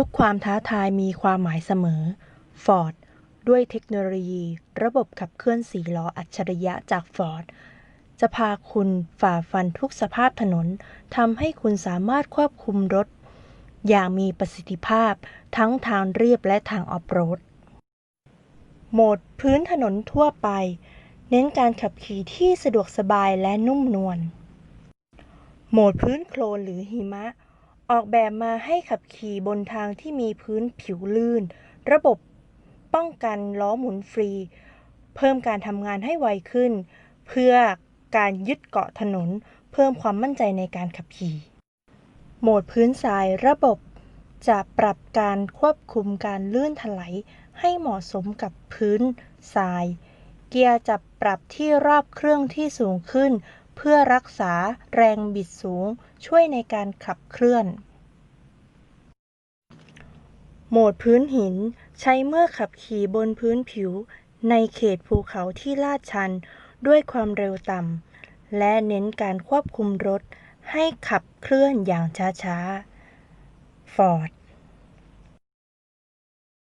ทุกความท้าทายมีความหมายเสมอ Ford ด้วยเทคโนโลยี ระบบขับเคลื่อนสี่ล้ออัจฉริยะจาก Ford จะพาคุณฝ่าฟันทุกสภาพถนนทำให้คุณสามารถควบคุมรถ อย่างมีประสิทธิภาพทั้งทางเรียบและทางออฟโรด โหมดพื้นถนนทั่วไป เน้นการขับขี่ที่สะดวกสบายและนุ่มนวล โหมดพื้นโคลนหรือหิมะ ออกแบบมาให้ขับขี่บนทางที่มีพื้นผิวลื่น ระบบป้องกันล้อหมุนฟรี เพิ่มการทำงานให้ไวขึ้น เพื่อการยึดเกาะถนน เพิ่มความมั่นใจในการขับขี่ โหมดพื้นทรายระบบจะปรับการควบคุมการลื่นถลายให้เหมาะสมกับพื้นทราย เกียร์จะปรับที่รอบเครื่องที่สูงขึ้น เพื่อรักษาแรงบิดสูงช่วยในการขับเคลื่อน โหมดพื้นหินใช้เมื่อขับขี่บนพื้นผิว ในเขตภูเขาที่ลาดชัน ด้วยความเร็วต่ำ และเน้นการควบคุมรถให้ขับเคลื่อนอย่างช้าๆ Ford